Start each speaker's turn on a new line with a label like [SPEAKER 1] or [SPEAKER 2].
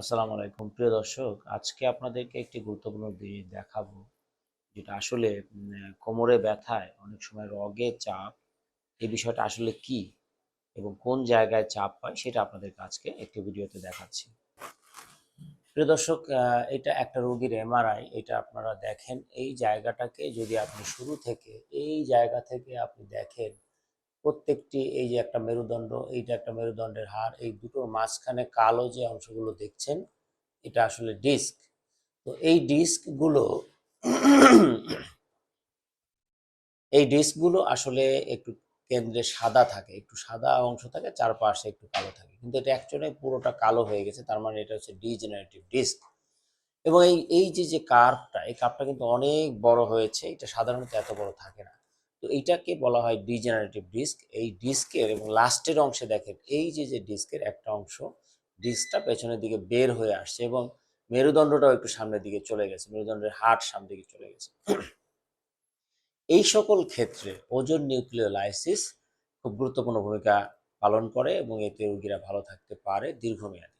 [SPEAKER 1] আসসালামু আলাইকুম। প্রিয় দর্শক, আজকে আপনাদেরকে একটি গুরুত্বপূর্ণ দিক দেখাবো, যেটা আসলে কোমরে ব্যথায়, অনেক সময় রগে চাপ, এই বিষয়টা আসলে কি এবং কোন জায়গায় চাপ হয় সেটা আপনাদেরকে আজকে একটি ভিডিওতে দেখাচ্ছি। প্রিয় দর্শক এটা একটা রোগীর এমআরআই, এটা আপনারা দেখেন, এই জায়গাটাকে যদি আপনি শুরু থেকে, এই জায়গা থেকে আপনি দেখেন প্রত্যেকটি এই যে একটা মেরুদণ্ড, এইটা একটা মেরুদণ্ডের হাড় এই দুটোর মাঝখানে কালো যে অংশগুলো দেখছেন, এটা আসলে ডিস্ক। তো এই ডিস্কগুলো এই ডিস্কগুলো আসলে একটু কেন্দ্রে সাদা থাকে, একটু সাদা অংশ থাকে, চারপাশে একটু কালো থাকে। কিন্তু এটা অ্যাকচুয়ালি পুরোটা কালো হয়ে গেছে, তার মানে এটা হচ্ছে ডিজেনারেটিভ ডিস্ক এবং এই এই যে যে কার্ভটা এই কার্ভটা কিন্তু অনেক বড় হয়েছে, এটা সাধারণত এত বড় থাকে না। তো এইটাকে বলা হয় ডিজেনারেটিভ ডিস্ক এই ডিস্কের এবং লাস্টের অংশে দেখেন, এই যে যে ডিস্কের একটা অংশ ডিস্কটা পেছনের দিকে বের হয়ে আসছে এবং মেরুদণ্ডটাও একটু সামনের দিকে চলে গেছে, মেরুদণ্ডের হাট সামনের দিকে চলে গেছে। এই সকল ক্ষেত্রে ওজন নিউক্লিওলাইসিস খুব গুরুত্বপূর্ণ ভূমিকা পালন করে এবং এতে রোগীরা ভালো থাকতে পারে দীর্ঘমেয়াদী।